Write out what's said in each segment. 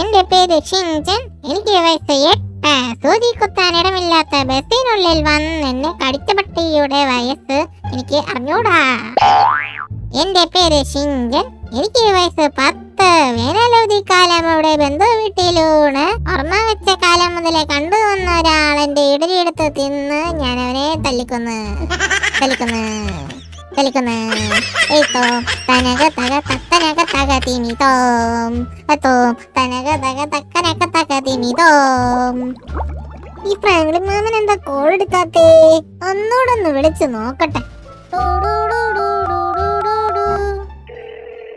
എന്റെ പേര് ഷിൻജൻ. എനിക്ക് വയസ്സ് എട്ട്. സൂചി കുത്താൻ ഇടമില്ലാത്ത ബസ്സിനുള്ളിൽ വന്ന് എന്നെ കടിച്ച പട്ടിയുടെ വയസ്സ് എനിക്ക് അറിഞ്ഞൂടാ. എന്റെ പേര് ഷിൻജൻ. എനിക്ക് വയസ്സ് പത്ത്. വേനലവധി കാലം അവിടെ ബന്ധു വീട്ടിലൂണ് ഓർമ്മ വെച്ച കാലം മുതലേ കണ്ടു വന്ന ഒരാൾ എന്റെ ഇടലിയെടുത്ത് തിന്ന് ഞാൻ അവനെ തല്ലിക്കൊന്ന്. തല്ലിക്കൊന്ന്. തല്ലിക്കൊന്ന് ഏത്തോ തനക തക തത്തനക തക തിമിതോം അത്തോം തനക തക തക്കനക തക തിമിതോം ഈ ഫ്രാങ്ക്ലിൻ മാമൻ എന്താ കോൾ എടുക്കാത്തേ? ഒന്നുകൂടെ ഒന്ന് വിളിച്ചു നോക്കട്ടെ.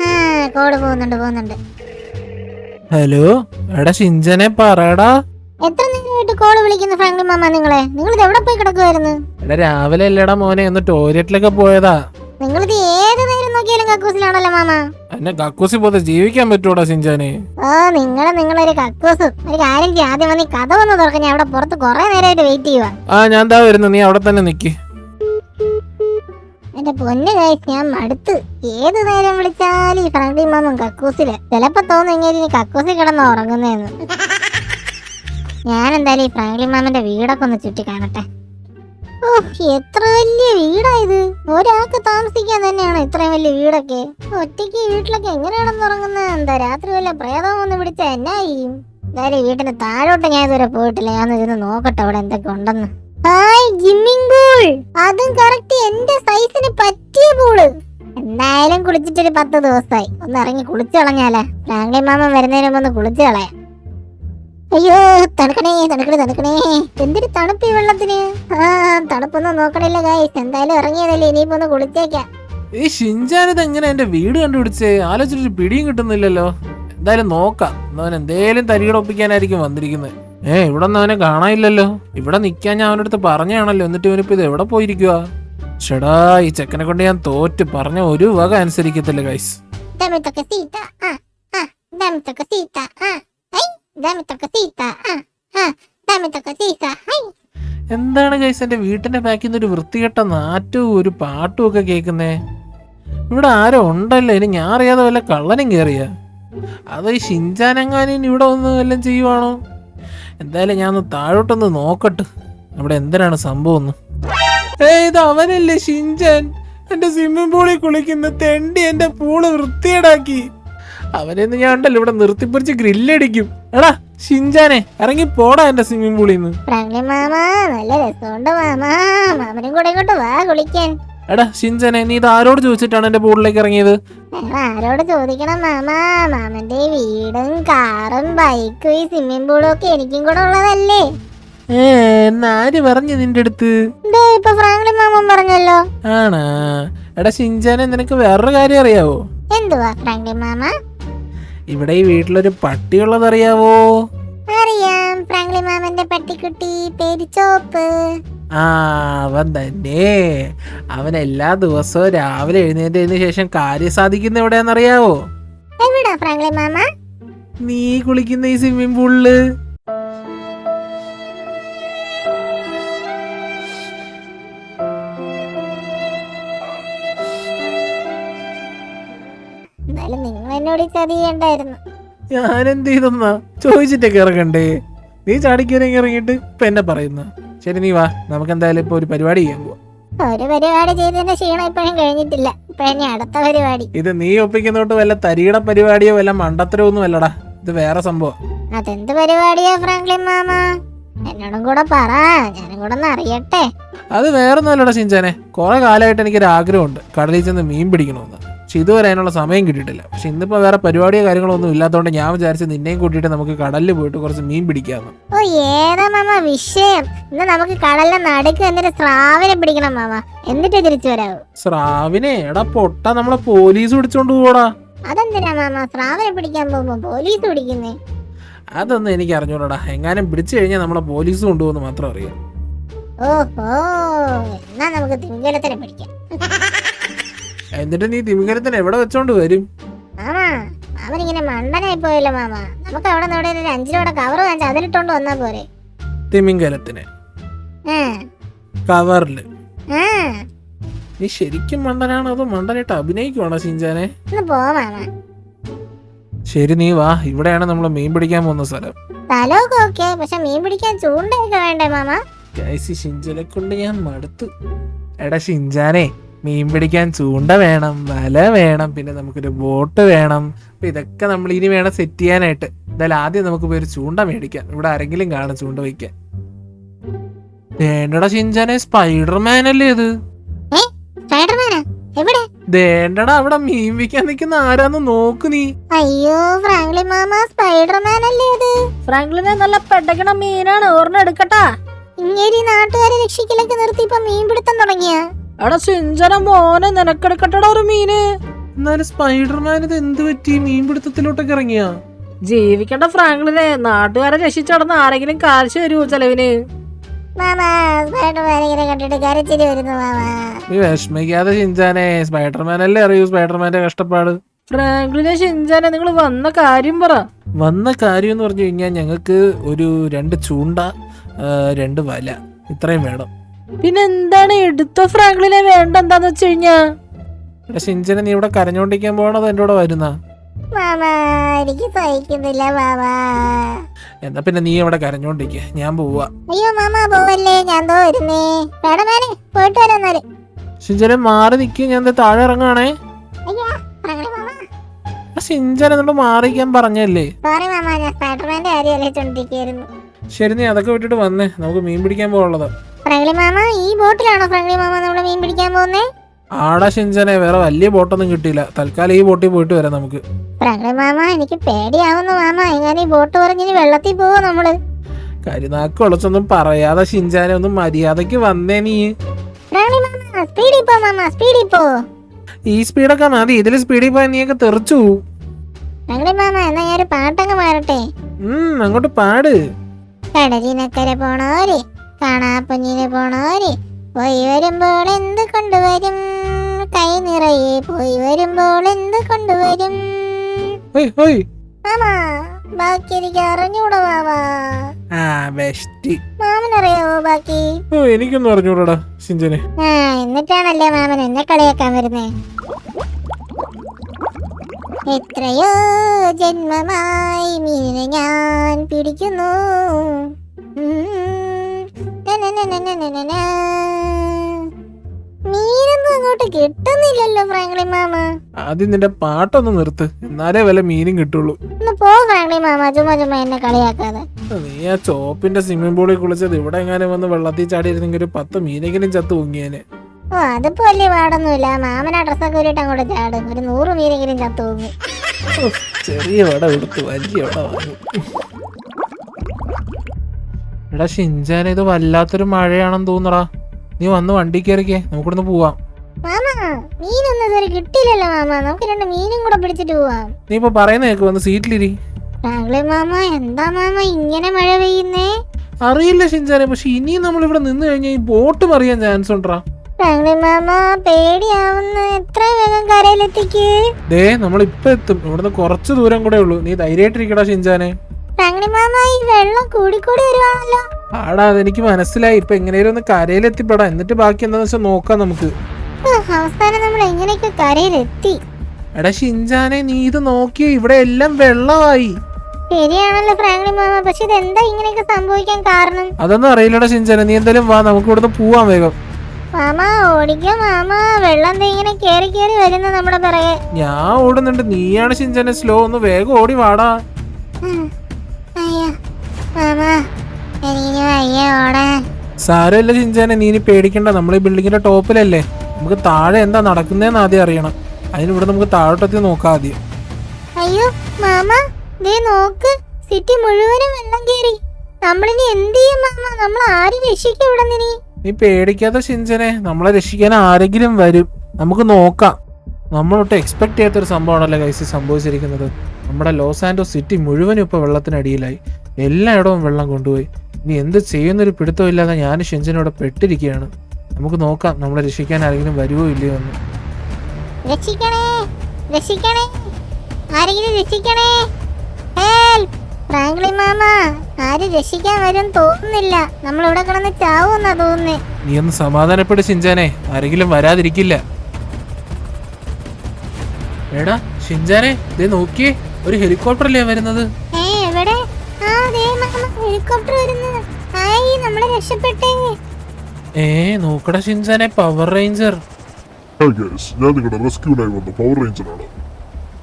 ആ കോൾ പോകുന്നുണ്ട് പോകുന്നുണ്ട്. ഹലോ എടാ ഷിഞ്ചനെ പറയടാ. എത്ര നേരമായിട്ട് കോൾ വിളിക്കുന്നു ഫ്രാങ്ക്ലിൻ മാമ നിങ്ങളെ? നിങ്ങൾ എവിടെ പോയി കിടക്കുമായിരുന്നു എടാ രാവിലെ അല്ലടാ മോനെ ഒന്ന് ടോയ്ലറ്റിലൊക്കെ പോയതാ. നിങ്ങളിത് ഏത് നേരം നോക്കിയാലും കക്കൂസിലാണല്ലോ മാമ. എന്നെ കക്കൂസി പോതെ ജീവിക്കാൻ പറ്റൂടാ സിഞ്ചാനെ. ഓ നിങ്ങളെ നിങ്ങളൊരു കക്കൂസ്. ഒരു കാര്യം ചെയ്യ. ആദ്യം വന്ന് ഈ കഥ വന്ന് തുറക്കാൻ ഞാൻ അവിടെ പുറത്ത് കുറെ നേരമായിട്ട് വെയിറ്റ് ചെയ്യുക ആ ഞാൻ എന്താ വരുന്നു. നീ അവിടെ തന്നെ നിക്ക്. എന്റെ പൊന്നു കഴിച്ച് ഞാൻ മടുത്ത്. ഏത് നേരം വിളിച്ചാലും ഈ ഫ്രണ്ടി മാമൻ കക്കൂസിൽ. ചിലപ്പോ തോന്നും ഇങ്ങനെ ഇനി കക്കൂസിൽ കിടന്ന് ഉറങ്ങുന്നേന്ന്. ഞാൻ എന്തായാലും ഈ ഫ്രാങ്ക്ലി മാമന്റെ വീടൊക്കെ ഒന്ന് ചുറ്റി കാണട്ടെ എത്ര വലിയ വീടാ ഇത്? ഒരാൾക്ക് താമസിക്കാൻ തന്നെയാണ് ഇത്രയും വലിയ വീടൊക്കെ. ഒറ്റയ്ക്ക് വീട്ടിലൊക്കെ എങ്ങനെയാണെന്ന് ഉറങ്ങുന്നത് എന്താ രാത്രി വല്ല പ്രേതം ഒന്ന് പിടിച്ച എന്നാ ചെയ്യും എന്തായാലും വീട്ടിന് താഴോട്ട് ഞാൻ ഇതുവരെ പോയിട്ടില്ല. ഞാൻ ഇരുന്ന് നോക്കട്ടെ അവിടെ എന്തൊക്കെ ഉണ്ടെന്ന്. Hi swimming pool. അതും കറക്റ്റ് എന്റെ സൈസിന് പറ്റിയ പൂൾ. എന്തായാലും കുളിച്ചിട്ടൊരു പത്ത് ദിവസമായി ഒന്ന് ഇറങ്ങി കുളിച്ചു കളഞ്ഞാലേ. ഫ്രാങ്ക്ലി മാമൻ വരുന്നതിന് മുമ്പ് ഒന്ന് കുളിച്ചു കളയാം. അയ്യോ തണുക്കണേ തണുക്കണേ തണുക്കണേ. എന്തൊരു തണുപ്പ് ഈ വെള്ളത്തിന്? ആ തണുപ്പൊന്നും നോക്കണില്ല ഗായ്സ് എന്തായാലും ഇറങ്ങിയതല്ലേ ഇനിയിപ്പോ ഒന്ന് കുളിച്ചേക്കാം. ഈ ഷിഞ്ചാൻ എങ്ങനെ എന്റെ വീട് കണ്ടുപിടിച്ചേ? ആലോചിച്ചിട്ട് പിടിയും കിട്ടുന്നില്ലല്ലോ. എന്തായാലും നോക്കാം. അവൻ എന്തേലും തരികടൊപ്പിക്കാനായിരിക്കും വന്നിരിക്കുന്നത് ഏ ഇവിടെ ഒന്നും അവനെ കാണാനില്ലല്ലോ. ഇവിടെ നിക്കാൻ ഞാൻ അവന്റെ അടുത്ത് പറഞ്ഞാണല്ലോ എന്നിട്ട് ഇവനിപ്പോ ഇത് എവിടെ പോയിരിക്കുക ചേടാ ഈ ചെക്കനെ കൊണ്ട് ഞാൻ തോറ്റ് പറഞ്ഞ ഒരു വക അനുസരിക്കത്തില്ല guys Dame toquecito, ah, ah. എന്താണ് ഗൈസ് എന്റെ വീട്ടിന്റെ ബാക്കിൽ ഒരു വൃത്തികെട്ട നാറ്റവും ഒരു പാട്ടും ഒക്കെ കേൾക്കുന്നേ? ഇവിടെ ആരോ ഉണ്ടല്ലോ? ഇനി ഞാൻ അറിയാതെ വല്ല കള്ളനും കയറിയ അതോ ഈ ഷിഞ്ചാനെങ്ങാനും ഇവിടെ ഒന്ന് വല്ലതും ചെയ്യുവാണോ? എന്തായാലും ഞാൻ ഒന്ന് താഴോട്ടൊന്ന് നോക്കട്ടെ. അവിടെ എന്തിനാണ് സംഭവം ഒന്ന് ഏയ് ഇത് അവനല്ലേ ഷിഞ്ചാൻ എന്റെ സ്വിമ്മിംഗ് പൂളിൽ കുളിക്കുന്ന തെണ്ടി എന്റെ പൂൾ വൃത്തിയേടാക്കി അവനെന്ന് ഞാൻ ഉണ്ടല്ലോ ഇവിടെ നിർത്തിപ്പിടിച്ച് ഗ്രില്ലടിക്കും. എടാ ഷിഞ്ചാനെ ഇറങ്ങി പോടാ എന്റെ സ്വിമ്മിംഗ് പൂളിൽ നിന്ന് ഫ്രാങ്ക്ലിൻ മാമ നല്ല രസമുണ്ട് മാമ. മാമനും കൂടെ ഇങ്ങോട്ട് വാ കുളിക്കാൻ. എടാ ഷിഞ്ചനെ നീ ഇത് ആരോട് ചോദിച്ചിട്ടാണ് എന്റെ പൂളിലേക്ക് ഇറങ്ങിയത്? ആരോട് ചോദിക്കണം മാമാ? മാമന്റെ വീടും കാറും ബൈക്കും ഈ സ്വിമ്മിംഗ് പൂളും ഒക്കെ എനിക്കും കൂടെ ഉള്ളതല്ലേ? ഏ പറഞ്ഞു നിന്റെ അടുത്ത്? ദേ ഇപ്പൊ ഫ്രാങ്ക്ലിൻ മാമൻ പറഞ്ഞല്ലോ. ആണാ. എടാ ഷിഞ്ചാനെ നിനക്ക് വേറൊരു കാര്യം അറിയാവോ? എന്തുവാ ഫ്രാങ്ക്ലിൻ മാമ? ഇവിടെ ഈ വീട്ടിലൊരു പട്ടിയുള്ളത് അറിയാവോ അറിയാം. ഫ്രാങ്ക്ലിൻ മാമന്റെ പട്ടിക്കുട്ടി പേര് ചോപ്പ്. ആ അവൻ തന്നെ. അവൻ എല്ലാ ദിവസവും രാവിലെ എഴുന്നേറ്റതിന് ശേഷം കാര്യം സാധിക്കുന്ന എവിടെയാണെന്നറിയാവോ? എവിടാ ഫ്രാങ്ക്ലിൻ മാമ? നീ കുളിക്കുന്ന ഈ സ്വിമ്മിംഗ് പൂളിൽ എന്നോട് ചതിയണ്ടായിരുന്നു ചതി ഞാൻ എന്ത് ചെയ്തെന്നാ? ചോദിച്ചിട്ടൊക്കെ ഇറങ്ങണ്ടേ നീ ചാടിക്കയറി ഇറങ്ങിയിട്ട് ഇപ്പൊ എന്നെ പറയുന്ന. ശരി നീ വാ. നമുക്ക് എന്തായാലും ഇപ്പൊ ഒരു പരിപാടി ചെയ്യാൻ പോവാം. ഒരു പരിപാടി ചെയ്തതിന്റെ ക്ഷീണം ഇപ്പോഴും കഴിഞ്ഞിട്ടില്ല. ഇപ്പോഴും അടുത്ത പരിപാടി. ഇത് നീ ഒപ്പിക്കുന്നോട്ട് വല്ല തരികിട പരിപാടിയോ വല്ല മണ്ടത്തരോ ഒന്നും അല്ലടാ. ഇത് വേറെ സംഭവം. അതെന്ത് പരിപാടിയാ ഫ്രാങ്ക്ലിൻ മാമ? എന്നോടും കൂടെ പറ. ഞാനും കൂടെ ഒന്ന് അറിയട്ടെ. അത് വേറെ ഒന്നും അല്ലടാ ഷിൻചാനെ കുറെ കാലമായിട്ട് എനിക്കൊരു ആഗ്രഹമുണ്ട് കടലിൽ ചെന്ന് മീൻ പിടിക്കണമെന്ന്. പക്ഷെ ഇതുവരെ അതിനുള്ള സമയം കിട്ടിയിട്ടില്ല. പക്ഷെ ഇന്നിപ്പോ വേറെ പരിപാടിയോ കാര്യങ്ങളോ ഒന്നും ഇല്ലാത്തതുകൊണ്ട് ഞാൻ വിചാരിച്ചു നിന്നെയും കൂട്ടിയിട്ട് നമുക്ക് കടലിൽ പോയിട്ട് കുറച്ച് മീൻ പിടിക്കാമെന്ന് ഓ ഏതാ മാമ വിഷയം? ഇന്ന് നമുക്ക് കടലിലെ നടുക്ക് എന്നിട്ട് സ്രാവിനെ പിടിക്കണം മാമ. എന്നിട്ട് തിരിച്ചു വരാവൂ. സ്രാവിനെ? എടാ പൊട്ട നമ്മളെ പോലീസ് പിടിച്ചോണ്ട് പോടാ അതെന്തിനാ മാമ? സ്രാവിനെ പിടിക്കാൻ പോകുമ്പോ പോലീസ് പിടിക്കുന്നേ? അതൊന്നും എനിക്ക് അറിഞ്ഞൂടാ. എങ്ങാനും പിടിച്ചു കഴിഞ്ഞാൽ നമ്മളെ പോലീസ് കൊണ്ടുപോകുന്നു മാത്രം അറിയാം. ഓഹോ എന്നാ നമുക്ക് തിങ്കലത്തിനെ പിടിക്കാം. എന്നിട്ട് നീ തിമിംഗലത്തിന് എവിടെ വെച്ചോണ്ട് വരും? മാമ മാമനിങ്ങനെ മണ്ടനായി പോയല്ലോ മാമ. നമുക്ക് അവിടെ നിന്ന് ഇവിടെ ഒരു അഞ്ചു രൂപയുടെ കവർ വാങ്ങിച്ച് അതിലിട്ടോണ്ട് വന്നാ പോരെ. തിമിംഗലത്തിന്. ആ. കവറിൽ. ആ. നീ ശരിക്കും മണ്ടനാണോ അതോ മണ്ടനായിട്ട് അഭിനയിക്കുവാണോ ഷിൻചാനെ ഒന്ന് പോ മാമാ. ശരി നീ വാ. ഇവിടെയാണ് നമ്മൾ മീൻ പിടിക്കാൻ പോകുന്ന സ്ഥലം. സ്ഥലമൊക്കെ ഓക്കെ പക്ഷെ മീൻ പിടിക്കാൻ ചൂണ്ടയൊക്കെ വേണ്ടേ മാമാ? ഗൈസ് ഷിഞ്ചനെ കൊണ്ട് ഞാൻ മടുത്തു. എടാ ഷിഞ്ചാനെ മീൻ പിടിക്കാൻ ചൂണ്ട വേണം വല വേണം പിന്നെ നമുക്കൊരു ബോട്ട് വേണം. അപ്പം ഇതൊക്കെ നമ്മൾ ഇനി വേണം സെറ്റ് ചെയ്യാനായിട്ട്. എന്തായാലും ആദ്യം നമുക്ക് പോയി ഒരു ചൂണ്ട മേടിക്കാം. ഇവിടെ ആരെങ്കിലും കാണും ചൂണ്ട വയ്ക്കാൻ ദേണ്ടടാ ചിഞ്ചാനെ സ്പൈഡർമാൻ അല്ലേ ഇത് സ്പൈഡർമാനാ? എവിടെ? ദേണ്ടടാ അവിടെ മീൻ വിൽക്കാൻ നിൽക്കുന്ന ആരാന്ന് നോക്ക് നീ. അയ്യോ ഫ്രാങ്ക്ലി മാമ സ്പൈഡർമാൻ അല്ലേ അത് ഫ്രാങ്ക്ലിനെ നല്ല പെട്ടക്കണ മീനാണ്. ഓർമ്മ എടുക്കട്ടാ. ഇങ്ങനെ നാട്ടുകാരെ രക്ഷിക്കലൊക്കെ നിർത്തി ഇപ്പൊ മീൻ പിടുത്തം തുടങ്ങിയ. എടാ സിഞ്ചന മോനെ നിനക്കെടുക്കട്ടടാ ഒരു മീന്. എന്നാലും സ്പൈഡർമാൻ ഇത് എന്ത് പറ്റി? മീൻ പിടുത്തത്തിലോട്ടൊക്കെ ഇറങ്ങിയാ? ജീവിക്കണ്ട ഫ്രാങ്ക്ലിനെ നാട്ടുകാരെ രക്ഷിച്ചടന്ന് ആരെങ്കിലും കാശ് വരുമോ ചെലവിന്? വിഷമിക്കാതെ ഷിഞ്ചാനെ സ്പൈഡർമാൻ അല്ലേ അറിയൂ സ്പൈഡർമാന്റെ കഷ്ടപ്പാട്? ഫ്രാങ്ക്ലിനെ ഷിഞ്ചാനെ നിങ്ങൾ വന്ന കാര്യം പറ. വന്ന കാര്യം എന്ന് പറഞ്ഞു കഴിഞ്ഞാൽ ഞങ്ങൾക്ക് ഒരു രണ്ട് ചൂണ്ട രണ്ട് വല ഇത്രയും വേണം. പിന്നെ എന്താണ് എടുത്തോ ഫ്രാങ്ക്ലിനെ വേണ്ട എന്താന്ന് വെച്ച് കഴിഞ്ഞാ? നീ ഇവിടെ കരഞ്ഞോണ്ടിരിക്കാൻ പോകണത് എന്റെ കൂടെ വരുന്ന? മാമ എനിക്ക് സഹിക്കുന്നില്ല മാമാ. എന്നാ പിന്നെ നീ ഇവിടെ കരഞ്ഞോണ്ടിരിക്ക ഞാൻ പോവാ. അയ്യോ മാമാ പോവല്ലേ? ഞാൻ ദോ വരുന്നേ. പോയിട്ട് വരാം എന്നാൽ. ഷിഞ്ചനെ മാറി നിൽക്കുക ഞാൻ ദേ താഴെ ഇറങ്ങാണേ. അയ്യോ ഫ്രാങ്ക്ലി മാമാ. എന്നോട് മാറിക്കാൻ പറഞ്ഞല്ലേ? സോറി മാമാ ഞാൻ സ്പൈഡർമാന്റെ ശരി നീ അതൊക്കെ വിട്ടിട്ട് വന്നേ. നമുക്ക് മീൻ പിടിക്കാൻ പോകാനുള്ളതാ ഫ്രാങ്ക്ലി മാമ ഈ ബോട്ടിലാണോ ഫ്രാങ്ക്ലി മാമ നമ്മൾ മീൻ പിടിക്കാൻ പോകുന്നേ? ആടാ ഷിഞ്ചനെ വേറെ വലിയ ബോട്ടൊന്നും കിട്ടിയില്ല. തൽക്കാലം ഈ ബോട്ടിൽ പോയിട്ട് വരാം നമുക്ക്. ഫ്രാങ്ക്ലി മാമ എനിക്ക് പേടിയാവുന്നു മാമ. എങ്ങനെ ഈ ബോട്ട് പറഞ്ഞിനി വെള്ളത്തിൽ പോവോ നമ്മൾ? കരുനാക്ക് ഉളച്ചൊന്നും പറയാതെ ഷിഞ്ചാനെ ഒന്നും മര്യാദയ്ക്ക് വന്നേ നീ. ഫ്രാങ്ക്ലി മാമ സ്പീഡിൽ പോ മാമ സ്പീഡിൽ പോ. ഈ സ്പീഡൊക്കെ മതി ഇതിൽ സ്പീഡിൽ പോയാൽ നീയൊക്കെ തെറിച്ചു പോവും. ഫ്രാങ്ക്ലി മാമ എന്നാ ഞാൻ ഒരു പാട്ടങ്ങ് മാറട്ടെ ഉം അങ്ങോട്ട് പാട്. കടലിനക്കരെ പോണോര് കാണാ കാണാപ്പുഞ്ഞിന് പോണോര്? പോയി വരുമ്പോൾ എന്ത് കൊണ്ടുവരും? കൈ നിറയെ പോയി വരുമ്പോൾ എന്ത് കൊണ്ടുവരും? മാമാ ബാക്കി എനിക്ക് അറിഞ്ഞൂടാ മാമാ. ആ ബെസ്റ്റ്. മാമനറിയാവോ ബാക്കി? ഓ എനിക്കൊന്നും അറിഞ്ഞൂടാടാ സിഞ്ചനെ. ആ എന്നിട്ടാണല്ലേ മാമൻ എന്നെ കളിയാക്കാൻ വരുന്നേ? എത്രയോ ജന്മമായി മീനിനെ ഞാൻ പിടിക്കുന്നു. മീനൊന്നും അങ്ങോട്ട് കിട്ടുന്നില്ലല്ലോ ഫ്രാങ്ക്ലി മാമ. ആദ്യം നിന്റെ പാട്ടൊന്ന് നിർത്ത്. എന്നാലേ വല്ല മീനും കിട്ടുള്ളൂ. ഒന്ന് പോ ഫ്രാങ്ക്ലി മാമ ചുമ്മാ ചുമ്മാ എന്നെ കളിയാക്കാതെ. നീ ആ ചോപ്പിന്റെ സ്വിമ്മിംഗ് പൂളിൽ കുളിച്ചത് ഇവിടെ എങ്ങാനും വന്ന് വെള്ളത്തിൽ ചാടിയിരുന്നെങ്കിൽ ഒരു പത്ത് മീനെങ്കിലും ചത്ത് പൊങ്ങിയേനെ. ഓ അതിപ്പോ വലിയ പാടൊന്നുമില്ല. മാമന ഡ്രസ്സൊക്കെ ഊരിട്ട് അങ്ങോട്ട് ചാടും. ഒരു നൂറ് മീനെങ്കിലും ചത്തു പൊങ്ങി. ചെറിയ വട കൊടുത്ത് വലിയ വട വാങ്ങും. എടാ ഷിഞ്ചാന ഇത് വല്ലാത്തൊരു മഴയാണെന്ന് തോന്നടാ നീ വന്ന് വണ്ടി കയറിക്കേ നമുക്കിവിടുന്ന് പോവാം. മാമ മീനൊന്നും ഇതുവരെ കിട്ടിയില്ലല്ലോ മാമ. നമുക്ക് രണ്ട് മീനും കൂടെ പിടിച്ചിട്ട് പോവാം. നീ ഇപ്പൊ വന്ന് സീറ്റിലിരി. രാവിലെ മാമ എന്താ മാമ ഇങ്ങനെ മഴ പെയ്യുന്നേ? അറിയില്ല ഷിൻചാനെ പക്ഷെ ഇനിയും നമ്മൾ ഇവിടെ നിന്ന് കഴിഞ്ഞാൽ ഈ ബോട്ട് മറിയാൻ ചാൻസ് ഉണ്ടാ രാവിലെ മാമ പേടിയാവുന്നു. എത്ര വേഗം കരയിലെത്തിക്ക്? ദേ നമ്മൾ ഇപ്പൊ എത്തും. ഇവിടുന്ന് കുറച്ച് ദൂരം കൂടെ ഉള്ളൂ. നീ ധൈര്യമായിട്ടിരിക്കടാ ഷിഞ്ചാനെ രാവിലെ മാമ ഈ വെള്ളം കൂടിക്കൂടി വരുവാണല്ലോ. ആടാ അതെനിക്ക് മനസ്സിലായി. ഇപ്പൊ എങ്ങനെയാലും ഒന്ന് കരയിലെത്തിപ്പെടാം. എന്നിട്ട് ബാക്കി എന്താന്ന് വെച്ചാൽ നോക്കാം നമുക്ക്. ഉഹ്, അവസാനം നമ്മൾ എങ്ങനെയൊക്കെ കരയിലെത്തി? എടാ ഷിൻജാനെ നീ ഇത് നോക്കിയോ? ഇവിടെ എല്ലാം വെള്ളമായി. ശരിയാണല്ലോ ഫ്രാങ്ക്ലി മാമ. പക്ഷെ എന്താ ഇങ്ങനെയൊക്കെ സംഭവിക്കാൻ കാരണം? അതൊന്നും അറിയില്ലടാ ഷിൻജാനെ. നീ എന്തായാലും വാ നമുക്ക് ഇവിടുന്ന് പോവാൻ വേഗം. മാമ ഓടിക്കോ മാമ. വെള്ളം ദേ ഇങ്ങനെ കേറി കേറി വരുന്ന നമ്മുടെ പിറകെ. ഞാൻ ഓടുന്നുണ്ട്. നീയാണ് ഷിൻജാനെ സ്ലോ ഒന്ന് വേഗം ഓടി വാടാ. ഉം. സാരമില്ല ചിഞ്ചാനെ നീ ഇനി പേടിക്കണ്ട. നമ്മൾ ഈ ബിൽഡിങ്ങിന്റെ ടോപ്പിലല്ലേ? നമുക്ക് താഴെ എന്താ നടക്കുന്നതെന്ന് ആദ്യം അറിയണം. അതിന് ഇവിടെ നമുക്ക് താഴോട്ടെത്തി നോക്കാം ആദ്യം. അയ്യോ മാമ ദേ നോക്ക്. സിറ്റി മുഴുവനും വെള്ളം കേറി നമ്മളിനി എന്ത് ചെയ്യും മാമ? നമ്മൾ ആരും രക്ഷിക്കും ഇവിടെ നീ നീ പേടിക്കാത്ത ചിഞ്ചനെ നമ്മളെ രക്ഷിക്കാൻ ആരെങ്കിലും വരും. നമുക്ക് നോക്കാം. നമ്മളൊട്ട് എക്സ്പെക്ട് ചെയ്യാത്തൊരു സംഭവമാണല്ലോ കൈസി സംഭവിച്ചിരിക്കുന്നത്. നമ്മുടെ ലോസ് ആൻഡോസ് സിറ്റി മുഴുവനും ഇപ്പോൾ വെള്ളത്തിനടിയിലായി. എല്ലായിടവും വെള്ളം കൊണ്ടുപോയി. ഇനി എന്ത് ചെയ്യുന്നൊരു പിടുത്തമില്ലാതെ ഞാൻ ഷിഞ്ചനോട് പെട്ടിരിക്കുകയാണ്. നമുക്ക് നോക്കാം നമ്മളെ രക്ഷിക്കാൻ ആരെങ്കിലും വരുമോ ഇല്ലയോ എന്ന്. രക്ഷിക്കണേ രക്ഷിക്കണേ ആരെങ്കിലും രക്ഷിക്കണേ. ഹെൽപ്പ് ഫ്രാങ്ക്ലി മാമ ആരും രക്ഷിക്കാൻ വരും തോന്നുന്നില്ല. നമ്മൾ ഇവിടെ കിടന്ന് ചാവുമെന്നാ തോന്നുന്നേ. നീ ഒന്ന് സമാധാനപ്പെട്ട് ആരെങ്കിലും വരാതിരിക്കില്ല. എടാ നോക്കിയേ. ഒരു വരുന്നത്? ഹെലികോപ്റ്റർ വരുന്നു ആയി നമ്മളെ രക്ഷപ്പെട്ടേ. ഏ നോക്കടാ ഷിൻചാനെ പവർ റേഞ്ചർ ഞാൻ നിങ്ങളുടെ റെസ്ക്യൂ വന്ന. പവർ റേഞ്ചറാണ്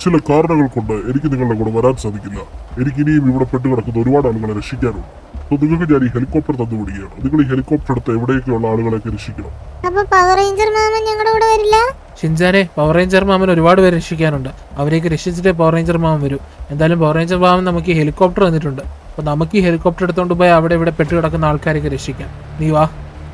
ചില കാരണങ്ങൾ കൊണ്ട് എനിക്ക് നിങ്ങളുടെ കൂടെ വരാൻ സാധിക്കില്ല. എനിക്ക് ഇനിയും ഇവിടെ പെട്ടുകിടക്കുന്ന ഒരുപാട് ആളുകളെ രക്ഷിക്കാനുണ്ട് അപ്പോൾ നിങ്ങൾക്ക് ഞാൻ ഈ ഹെലികോപ്റ്റർ തന്നുപിടിക്കുകയാണ് നിങ്ങൾ ഈ ഹെലികോപ്റ്റർ എടുത്ത് എവിടെയൊക്കെയുള്ള ആളുകളെയൊക്കെ രക്ഷിക്കണം. അപ്പൊ പവർ റേഞ്ചർ മാമൻ ഞങ്ങളുടെ കൂടെ വരില്ല? ഷിൻചാനെ പവർ റേഞ്ചർ മാമൻ ഒരുപാട് പേര് രക്ഷിക്കാനുണ്ട്. അവരെയൊക്കെ രക്ഷിച്ചിട്ടേ പവർ റേഞ്ചർ മാമൻ വരൂ. എന്തായാലും പവർ റേഞ്ചർ മാമൻ നമുക്ക് ഈ ഹെലികോപ്റ്റർ തന്നിട്ടുണ്ട്. അപ്പോൾ നമുക്ക് ഈ ഹെലികോപ്റ്റർ എടുത്തുകൊണ്ട് പോയി അവിടെ ഇവിടെ പെട്ട് കിടക്കുന്ന ആൾക്കാരെയൊക്കെ രക്ഷിക്കാം. നീ വാ.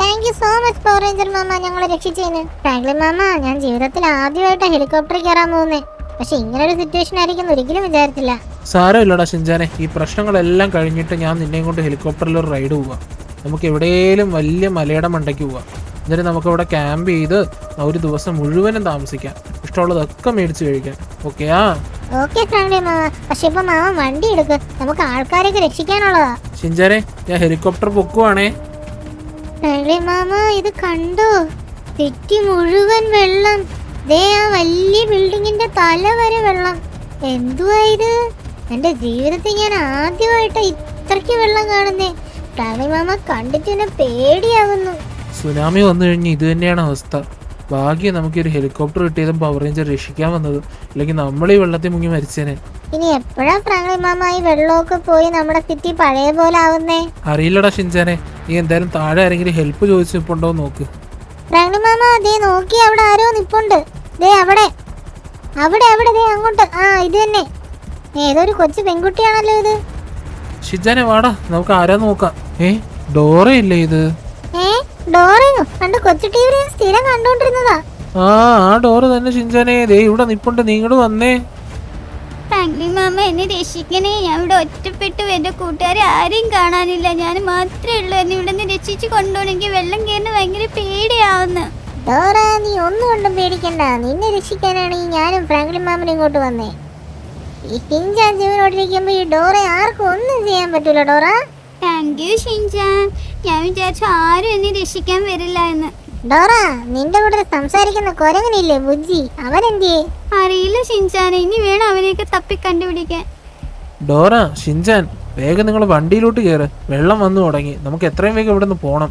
Thank you so much power ranger mama. ഞങ്ങളെ രക്ഷിച്ചതിന്. ഫ്രാങ്ക്ലിൻ മാമ ഞാൻ ജീവിതത്തിൽ ആദ്യമായിട്ട് ഹെലികോപ്റ്ററിൽ കയറാൻ പോകുന്നേ. പക്ഷെ ഇങ്ങനെ ഒരു സിറ്റുവേഷൻ ആയിരിക്കും ഒരിക്കലും വിചാരിച്ചില്ല. സാരമില്ലടാ ഷിൻജാനെ ഈ പ്രശ്നങ്ങളെല്ലാം കഴിഞ്ഞിട്ട് ഞാൻ നിന്നെയും കൊണ്ട് ഹെലികോപ്റ്ററിൽ ഒരു റൈഡ് പോവാം. നമുക്ക് എവിടെയെങ്കിലും വലിയ മലയുടെ മണ്ടയ്ക്ക് പോവാം. എന്നിട്ട് നമുക്ക് അവിടെ ക്യാമ്പ് ചെയ്ത് ഒരു ദിവസം മുഴുവനും താമസിക്കാം. ഇഷ്ടമുള്ളതൊക്കെ മേടിച്ച് കഴിക്കാം. ഓക്കെ ആ? ഓക്കെ ഫ്രാങ്ക്ലിൻ മാമ പക്ഷെ ഇപ്പൊ മാമ വണ്ടി എടുക്ക്. നമുക്ക് ആൾക്കാരെയൊക്കെ രക്ഷിക്കാനുള്ളതാ. ഷിൻചാനെ ഞാൻ ഹെലികോപ്റ്റർ പൊക്കുവാണേ. മാമ ഇത് കണ്ടോ? തെറ്റി മുഴുവൻ വെള്ളം. ദേ ആ വലിയ ബിൽഡിങ്ങിന്റെ തല വരെ വെള്ളം. എന്തുവാ ഇത്? എന്റെ ജീവിതത്തിൽ ഞാൻ ആദ്യമായിട്ട് ഇത്രയ്ക്ക് വെള്ളം കാണുന്നേ. പ്രാണിമാമ മാമ കണ്ടിട്ട് എന്നെ പേടിയാവുന്നു. സുനാമി വന്നു കഴിഞ്ഞ് ഇത് തന്നെയാണ് അവസ്ഥ. ഭാഗ്യം നമുക്ക് ഒരു ഹെലികോപ്റ്റർ കിട്ടിയതും പവർ റേഞ്ചർ രക്ഷിക്കാൻ വന്നത്. അല്ലെങ്കിൽ നമ്മൾ ഈ വെള്ളത്തിൽ മുങ്ങി മരിച്ചേനെ. ഇനി എപ്പോഴാ പ്രാണിമാമ മാമ ഈ വെള്ളമൊക്കെ പോയി നമ്മുടെ സിറ്റി പഴയ പോലെ ആവുന്നേ? അറിയില്ലടാ ഷിൻചാനെ നീ എന്തായാലും താഴെ ആരെങ്കിലും ഹെൽപ്പ് ചോദിച്ചിട്ടുണ്ടോ നോക്ക്. ഫ്രാങ്ക്ലിൻ മാമ ദേ നോക്കി അവിടെ ആരോ നിപ്പുണ്ട്. ദേ അവിടെ. അവിടെ അവിടെ ദേ അങ്ങോട്ട്. ആ ഇത് തന്നെ. ഏതൊരു കൊച്ചു പെൺകുട്ടിയാണല്ലോ ഇത്. ഷിജാനെ വാടാ നമുക്ക് ആരാ നോക്കാം. ഏ ഡോറയല്ലേ ഇത്? ഏ ഡോറയോ പണ്ട് കൊച്ചു ടിവി സ്ഥിരം കണ്ടോണ്ടിരുന്നതാ. ആ ആ ഡോറ് തന്നെ ഷിൻചാനെ ദേ ഇവിടെ നിപ്പുണ്ട് നീ ഇങ്ങോട്ട് വന്നേ. ഫ്രാങ്ക്ലിൻ മാമ എന്നെ രക്ഷിക്കണേ. ഞാൻ ഇവിടെ ഒറ്റപ്പെട്ടു. എന്റെ കൂട്ടുകാരെ ആരെയും കാണാനില്ല. ഞാൻ മാത്രമേ ഉള്ളൂ. എന്നെ ഇവിടെ നിന്ന് രക്ഷിച്ച് കൊണ്ടുപോകണമെങ്കിൽ വെള്ളം കയറുന്ന ഭയങ്കര പേടിയാവുന്നു. ഡോറ നീ ഒന്നും കൊണ്ടും പേടിക്കണ്ട. നിന്നെ രക്ഷിക്കാനാണ് ഈ ഞാനും ഫ്രാങ്ക്ലിൻ മാമനും ഇങ്ങോട്ട് വന്നേ. ഈ ഷിൻചാൻ ജീവനോട്ടിരിക്കുമ്പോ ഈ ഡോറെ ആർക്കും ഒന്നും ചെയ്യാൻ പറ്റൂല ഡോറ. താങ്ക് യു ഷിൻചാൻ ഞാൻ വിചാരിച്ചു ആരും എന്നെ രക്ഷിക്കാൻ വരില്ല എന്ന്. ഡോറ നിന്റെ കൂടെ സംസാരിക്കുന്ന കൊരങ്ങനില്ലേ ബുജ്ജി? അവനെന്തിയേ? അറിയില്ല ഷിൻചാൻ ഇനി വേണം അവനെയൊക്കെ തപ്പി കണ്ടുപിടിക്കാൻ. ഡോറ ഷിൻചാൻ വേഗം നിങ്ങൾ വണ്ടിയിലോട്ട് കയറ് വെള്ളം വന്നു തുടങ്ങി. നമുക്ക് എത്രയും വേഗം ഇവിടെ നിന്ന് പോകണം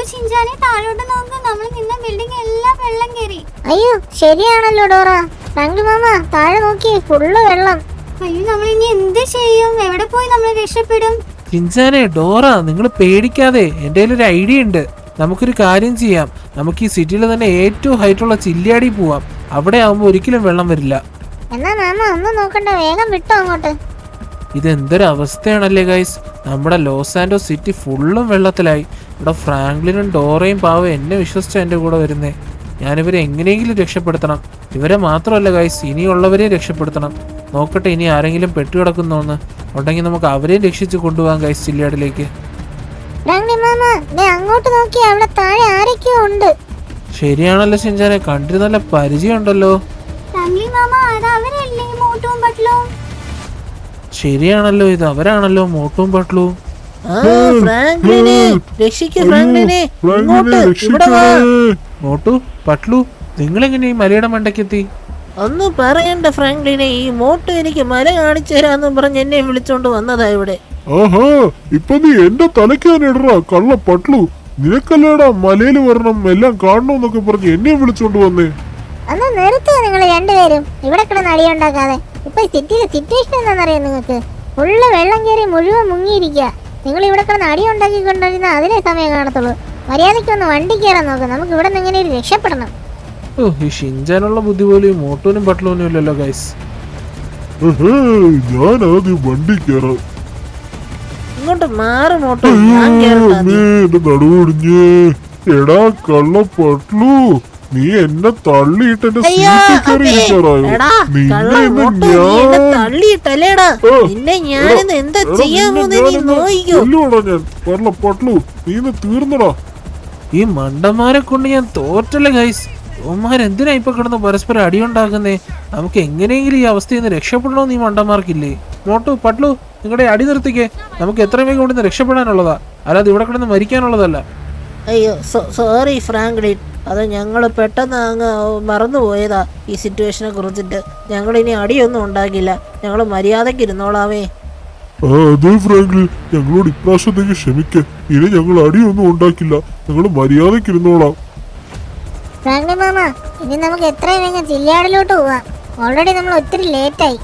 അയ്യോ ഷിൻചാനെ താഴോട്ട് നോക്ക്. നമ്മൾ നിന്ന ബിൽഡിംഗ് എല്ലാം വെള്ളം കയറി. അയ്യോ ശരിയാണല്ലോ ഡോറ. Franklin mama. താഴെ നോക്കി ഫുള്ള് വെള്ളം. അയ്യോ നമ്മൾ ഇനി എന്ത് ചെയ്യും? എവിടെ പോയി നമ്മൾ രക്ഷപ്പെടും? ചിഞ്ചാനെ ഡോറ നിങ്ങൾ പേടിക്കാതെ. എന്റെ ഒരു ഐഡിയ ഉണ്ട്. നമുക്കൊരു കാര്യം ചെയ്യാം. നമുക്ക് ഈ സിറ്റിയിൽ തന്നെ ഏറ്റവും ഹൈറ്റുള്ള ചില്ലിയാടി പോവാം. അവിടെ ആവുമ്പോ ഒരിക്കലും വെള്ളം വരില്ല. എന്നാ മാമ ഒന്നും നോക്കണ്ട. വേഗം വിട്ടോ അങ്ങോട്ട്. ഇതെന്തൊരു അവസ്ഥയാണല്ലേ ഗൈസ് നമ്മുടെ ലോസ് ആൻഡോസ് സിറ്റി ഫുള്ളും വെള്ളത്തിലായി. ഇവിടെ ഫ്രാങ്ക്ലിനും ഡോറയും പാവം എന്നെ വിശ്വസിച്ച എന്റെ കൂടെ വരുന്നേ. ഞാനിവരെ എങ്ങനെയെങ്കിലും രക്ഷപ്പെടുത്തണം. ഇവരെ മാത്രമല്ല ഗൈസ് ഇനിയുള്ളവരെ രക്ഷപ്പെടുത്തണം. നോക്കട്ടെ ഇനി ആരെങ്കിലും പെട്ടുകിടക്കുന്നോന്ന്. ഉണ്ടെങ്കിൽ നമുക്ക് അവരെയും രക്ഷിച്ച് കൊണ്ടുപോകാം ഗൈസ് ചില്ലിയാടിലേക്ക് അങ്ങോട്ട് നോക്കി അവിടെ താഴെ ആരൊക്കെയോ ഉണ്ട്. ശരിയാണല്ലോ ശിഞ്ചാനെ കണ്ടിട്ട് നല്ല പരിചയമുണ്ടല്ലോ. ഫ്രാങ്ക്ലിൻ മാമ അത് അവരല്ലേ മോട്ടും പട്ടലും? ശരിയാണല്ലോ ഇത്? അവരാണല്ലോ മോട്ടും പട്ടലും. മോട്ടു പട്ലു നിങ്ങളെങ്ങനെ ഈ മലയുടെ മണ്ടക്കെത്തി ഒന്നും പറയണ്ട ഫ്രാങ്ക്ലിനെ ഈ മോട്ടു എനിക്ക് മല കാണിച്ചു തരാന്ന് പറഞ്ഞ് എന്നെ വിളിച്ചോണ്ട് വന്നതാ ഇവിടെ. ആഹാ ഇപ്പൊ നീ എന്റെ തലയ്ക്കാൻ ഇടറാ കള്ള പട്ലു നിനക്കല്ലേടാ മലയിൽ വരണം എല്ലാം കാണണമെന്നൊക്കെ പറഞ്ഞ് എന്നെ വിളിച്ചോണ്ട് വന്നേ. അന്ന് നിർത്തുക നിങ്ങൾ രണ്ടുപേരും? ഇവിടെ കിടന്ന് അടിയുണ്ടാക്കാതെ. ഇപ്പൊ സിറ്റിയിലെ സിറ്റുവേഷൻ എന്താണെന്നറിയാം നിങ്ങൾക്ക്? ഫുള്ള് വെള്ളം കയറി മുഴുവൻ മുങ്ങിയിരിക്കുക നിങ്ങൾ ഇവിടെ കിടന്ന് അടി ഉണ്ടാക്കിക്കൊണ്ടിരുന്ന അതിനെ സമയം കാണത്തുള്ളൂ. മര്യാദയ്ക്ക് ഒന്ന് വണ്ടി കയറാൻ നോക്ക്. നമുക്ക് ഇവിടെ നിന്ന് ഇങ്ങനെ രക്ഷപ്പെടണം. ഓ ഈ ബുദ്ധി പോലും ഇല്ലല്ലോ ഗൈസ് ഏഹേ, ഞാൻ ആദ്യം വണ്ടി കയറാം ഇങ്ങോട്ട് മാറി മോട്ടോ. ഞാൻ കേറണ്ട നീ. എന്റെ നടുവൊടിഞ്ഞേ എടാ കള്ള നീ എന്നെ തള്ളിയിട്ട് എന്റെ സീറ്റിൽ കയറി ഇരിക്കാറായോ നിന്നെ ഇന്ന് നീ എന്നെ ഞാൻ തള്ളിയിട്ടല്ലേടാ നിന്നെ ഞാനിന്ന് എന്താ ചെയ്യാൻ നീ കൊല്ലുവാടാ ഞാൻ? പട്ലു നീ ഇന്ന് തീർന്നടാ. ഈ മണ്ടന്മാരെ കൊണ്ട് ഞാൻ തോറ്റല്ലേ ഗൈസ് എന്തിനാ ഇപ്പൊ കിടന്ന് പരസ്പരം അടിയുണ്ടാക്കുന്നേ? നമുക്ക് എങ്ങനെയെങ്കിലും ഈ അവസ്ഥയിൽ നിന്ന് രക്ഷപ്പെടണോ ഈ മണ്ടന്മാർക്കില്ലേ? മോട്ടു പട്ലു നിങ്ങളുടെ അടി നിർത്തിക്കേ. നമുക്ക് എത്രയും വേഗം ഇവിടെ നിന്ന് രക്ഷപ്പെടാനുള്ളതാ. അല്ലാതെ ഇവിടെ കിടന്ന് മരിക്കാനുള്ളതല്ല. അയ്യോ സോറി ഫ്രാങ്ക്ലിൻ അത് ഞങ്ങൾ പെട്ടെന്ന് അങ്ങ് മറന്നുപോയതാ ഈ സിറ്റുവേഷനെ കുറിച്ചിട്ട്. ഞങ്ങൾ ഇനി അടിയൊന്നും ഉണ്ടാക്കില്ല ഞങ്ങൾ മര്യാദയ്ക്ക് ഇരുന്നോളാമേ ആ അതെ ഫ്രാങ്ക്ലിൻ ഞങ്ങളോട് ഇപ്രാവശ്യത്തേക്ക് ക്ഷമിക്ക. ഇനി ഞങ്ങൾ അടിയൊന്നും ഉണ്ടാക്കില്ല. ഞങ്ങൾ മര്യാദയ്ക്ക് ഇരുന്നോളാം. ഫ്രാങ്ക്ലി മാമ ഇനി നമുക്ക് എത്രയും വേഗം ചില്ലാടിലോട്ട് പോവാം. ഓൾറെഡി നമ്മൾ ഒത്തിരി ലേറ്റായി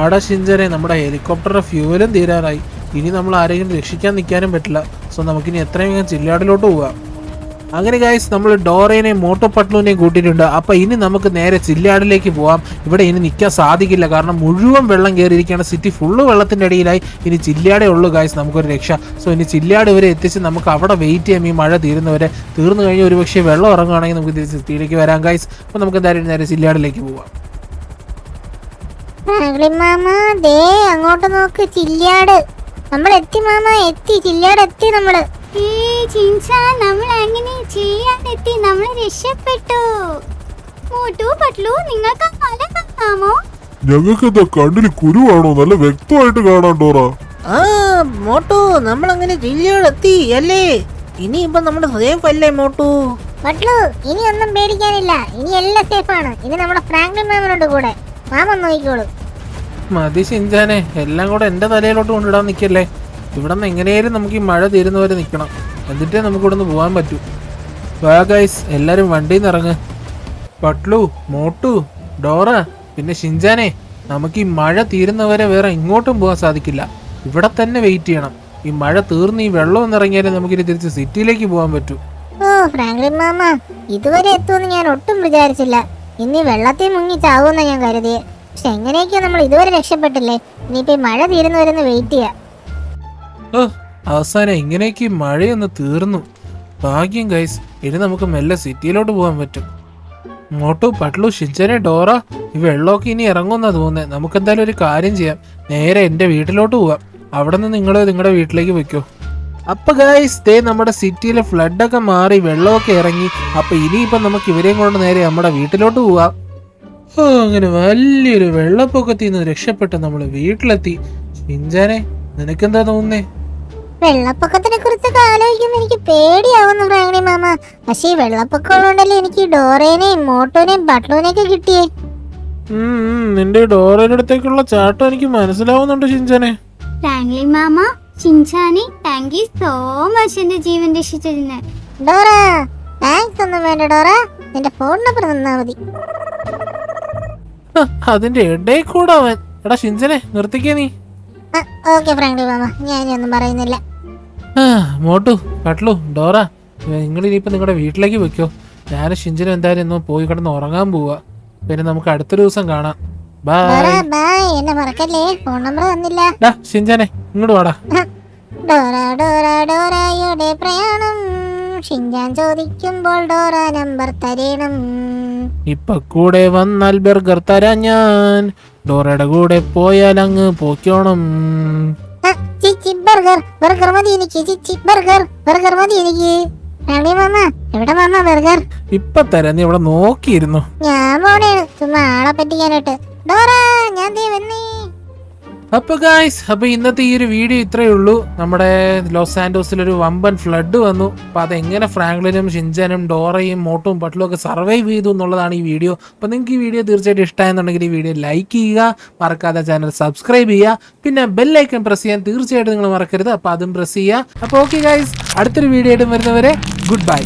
ആടെ ഷിഞ്ചനെ നമ്മുടെ ഹെലികോപ്റ്ററുടെ ഫ്യൂവലും തീരാറായി. ഇനി നമ്മൾ ആരെങ്കിലും രക്ഷിക്കാൻ നിൽക്കാനും പറ്റില്ല. സോ നമുക്കിനി എത്രയും വേഗം ചില്ലാടിലോട്ട് പോവാം. അങ്ങനെ ഗായ്സ് നമ്മൾ ഡോറേനെയും മോട്ടോ പട്ലൂനെയും കൂട്ടിയിട്ടുണ്ട്. അപ്പോൾ ഇനി നമുക്ക് നേരെ ചില്ലാടിലേക്ക് പോവാം. ഇവിടെ ഇനി നിൽക്കാൻ സാധിക്കില്ല. കാരണം മുഴുവൻ വെള്ളം കയറിയിരിക്കുകയാണ്. സിറ്റി ഫുള്ള് വെള്ളത്തിന്റെ അടിയിലായി. ഇനി ചില്ലാടേ ഉള്ളൂ ഗായ്സ് നമുക്കൊരു രക്ഷ. സോ ഇനി ചില്ലാട് വരെ എത്തിച്ച് നമുക്ക് അവിടെ വെയിറ്റ് ചെയ്യാം. ഈ മഴ തീരുന്നവരെ തീർന്നു കഴിഞ്ഞ് ഒരു പക്ഷേ വെള്ളം ഇറങ്ങുകയാണെങ്കിൽ നമുക്ക് തിരിച്ച് സിറ്റിയിലേക്ക് വരാം ഗായ്സ് അപ്പോൾ നമുക്ക് എന്തായാലും നേരെ ചില്ലാടിലേക്ക് പോവാം. ദേ അങ്ങോട്ട് നോക്ക് ചില്ലാട്. നമ്മൾ എത്തി മാമ എത്തി. ചില്ലാട് എത്തി നമ്മൾ. നമ്മൾ അങ്ങനെ ചെയ്യാനെത്തി? നമ്മൾ രക്ഷപ്പെട്ടു. മോട്ടു പട്ലു നിങ്ങൾക്ക് ആ മല കാണാമോ? ഞങ്ങൾക്ക് എന്താ കണ്ണിൽ കുരുവാണോ? നല്ല വ്യക്തമായിട്ട് കാണാൻ ഡോറ. ആ മോട്ടു നമ്മളങ്ങനെ ജില്ലയോടെത്തി അല്ലേ? ഇനി ഇപ്പൊ നമ്മുടെ സേഫ് അല്ലേ മോട്ടു? പട്ലു ഇനി ഒന്നും പേടിക്കാനില്ല. ഇനി എല്ലാം സേഫാണ്. ഇനി നമ്മുടെ ഫ്രാങ്ക്ലിൻ മാമനുണ്ട് കൂടെ. മാമൻ നോക്കിക്കോളൂ. മതി ഷിഞ്ചാനെ എല്ലാം കൂടെ എന്റെ തലയിലോട്ട് കൊണ്ടിടാൻ നിൽക്കല്ലേ ഇവിടെ നിന്ന് എങ്ങനെയായാലും നമുക്ക് ഈ മഴ തീരുന്നവരെ നിൽക്കണം എന്നിട്ടേ നമുക്ക് ഇവിടെ നിന്ന് പോകാൻ പറ്റൂ. വാ ഗൈസ് എല്ലാവരും വണ്ടിയിൽ നിന്ന് ഇറങ്ങ്. പട്ലു മോട്ടു ഡോറ പിന്നെ ഷിഞ്ചാനെ നമുക്ക് ഈ മഴ തീരുന്നവരെ വേറെ ഇങ്ങോട്ടും പോകാൻ സാധിക്കില്ല. ഇവിടെ തന്നെ വെയിറ്റ് ചെയ്യണം. ഈ മഴ തീർന്ന് ഈ വെള്ളം ഒന്ന് ഇറങ്ങിയാലേ നമുക്കിനി തിരിച്ച് സിറ്റിയിലേക്ക് പോകാൻ പറ്റൂ. ഓ ഫ്രാങ്ക്ലിൻ മാമ ഇതുവരെ എത്തുമെന്ന് ഞാൻ ഒട്ടും വിചാരിച്ചില്ല. ഇനി വെള്ളത്തിൽ മുങ്ങി ചാവുമെന്നാണ് ഞാൻ കരുതിയെ. പക്ഷെ എങ്ങനെയൊക്കെയോ നമ്മൾ ഇതുവരെ രക്ഷപ്പെട്ടില്ലേ? ഇനിയിപ്പോ മഴ തീരുന്നവരെന്ന് വെയിറ്റ് ചെയ്യാം. ഓ അവസാനം ഇങ്ങനെയൊക്കെ മഴയൊന്ന് തീർന്നു. ഭാഗ്യം ഗൈസ് ഇനി നമുക്ക് മെല്ലെ സിറ്റിയിലോട്ട് പോകാൻ പറ്റും. മോട്ടു പട്ലു ഷിഞ്ചനെ ഡോറ ഈ വെള്ളമൊക്കെ ഇനി ഇറങ്ങുമെന്നാ തോന്നുന്നത് നമുക്ക് എന്തായാലും ഒരു കാര്യം ചെയ്യാം. നേരെ എന്റെ വീട്ടിലോട്ട് പോവാം. അവിടെ നിന്ന് നിങ്ങൾ നിങ്ങളുടെ വീട്ടിലേക്ക് വെക്കോ അപ്പൊ ഗൈസ് ദേ നമ്മുടെ സിറ്റിയിലെ ഫ്ലഡൊക്കെ മാറി വെള്ളമൊക്കെ ഇറങ്ങി. അപ്പൊ ഇനിയിപ്പം നമുക്ക് ഇവരെയും കൊണ്ട് നേരെ നമ്മുടെ വീട്ടിലോട്ട് പോവാം. ഓ അങ്ങനെ വലിയൊരു വെള്ളപ്പൊക്കത്തിൽ നിന്ന് രക്ഷപ്പെട്ട് നമ്മൾ വീട്ടിലെത്തി. ഷിഞ്ചാനെ നിനക്കെന്താ തോന്നുന്നേ? വെള്ളപ്പൊക്കത്തിനെ കുറിച്ചൊക്കെ ആലോചിക്കുമ്പോൾ എനിക്ക് പേടിയാവുന്നു ഫ്രാങ്ക്ലി മാമ. പക്ഷേ ഈ വെള്ളപ്പൊക്കം ഉള്ളതുകൊണ്ടല്ലേ എനിക്ക് ഡോറേനെയും മോട്ടോനെയും ബട്ട്ലൂനെയൊക്കെ കിട്ടിയേ. നിന്റെ ഡോറയുടെ അടുത്തേക്കുള്ള ചാട്ടം എനിക്ക് മനസ്സിലാവുന്നുണ്ട് ചിഞ്ചനെ. ഫ്രാങ്ക്ലി മാമ ചിഞ്ചാനി താങ്ക് യു സോ മച്ച് എന്റെ ജീവൻ രക്ഷിച്ചതിന്. ഡോറ താങ്ക്സ് ഒന്നും വേണ്ട ഡോറ. നിന്റെ ഫോൺ നമ്പർ തന്നാ മതി. അതിന്റെ ഇടയിൽ കൂടെ അവൻ. എടാ ഷിഞ്ചനെ നിർത്തിക്കേ നീ. ഓക്കെ ഫ്രാങ്ക്ലി മാമ. ഞാൻ ഒന്നും പറയുന്നില്ല. മോട്ടു പട്ലു ഡോറ നിങ്ങൾ ഇനിയിപ്പോൾ നിങ്ങളുടെ വീട്ടിലേക്ക് വെക്കോ ഞാൻ ഷിഞ്ചിനും എന്തായാലും ഇന്ന് പോയി കിടന്ന് ഉറങ്ങാൻ പോവാ. പിന്നെ നമുക്ക് അടുത്ത ദിവസം കാണാം. ബൈ ബൈ എന്നെ മറക്കല്ലേ? ഫോൺ നമ്പർ തന്നില്ല. ഡാ ഷിഞ്ചനെ ഇങ്ങോട്ട് വാടാ. ഡോറ ഡോറ ഡോറയുടെ പ്രയാണം. ഷിൻജാൻ ചോദിക്കുമ്പോൾ ഡോറ നമ്പർ തരണം. ഇപ്പൊ കൂടെ വന്നാൽ ബർഗർ തരാ ഞാൻ. ഡോറയുടെ കൂടെ പോയാൽ അങ്ങ് പോക്കോണം ചിച്ചി ബർഗർ. ബർഗർ മതി എനിക്ക്. ചിച്ചി ബർഗർ. ബർഗർ മതി എനിക്ക്. ഇപ്പൊ തരാം. നീ ഇവിടെ നോക്കിയിരുന്നു. ഞാൻ പോണേണ് ചുമ്മാ ആളെ പറ്റിക്കാനായിട്ട്. ഡോറ ഞാൻ വന്നേ. അപ്പൊ ഗായ്സ് അപ്പൊ ഇന്നത്തെ ഈ ഒരു വീഡിയോ ഇത്രയേ ഉള്ളൂ. നമ്മുടെ ലോസ് ആൻഡോസിൽ ഒരു വമ്പൻ ഫ്ലഡ് വന്നു. അപ്പൊ അതെങ്ങനെ ഫ്രാങ്ക്ലിനും ഷിൻജാനും ഡോറയും മോട്ടും പട്ടിലും ഒക്കെ സർവൈവ് ചെയ്തു എന്നുള്ളതാണ് ഈ വീഡിയോ അപ്പൊ നിങ്ങൾക്ക് ഈ വീഡിയോ തീർച്ചയായിട്ടും ഇഷ്ടമായെന്നുണ്ടെങ്കിൽ ഈ വീഡിയോ ലൈക്ക് ചെയ്യുക. മറക്കാതെ ചാനൽ സബ്സ്ക്രൈബ് ചെയ്യുക. പിന്നെ ബെല്ലൈക്കൺ പ്രസ് ചെയ്യാൻ തീർച്ചയായിട്ടും നിങ്ങൾ മറക്കരുത്. അപ്പൊ അതും പ്രസ് ചെയ്യുക. അപ്പൊ ഓക്കെ ഗായ്സ് അടുത്തൊരു വീഡിയോ ആയിട്ട് വരുന്നവരെ ഗുഡ് ബൈ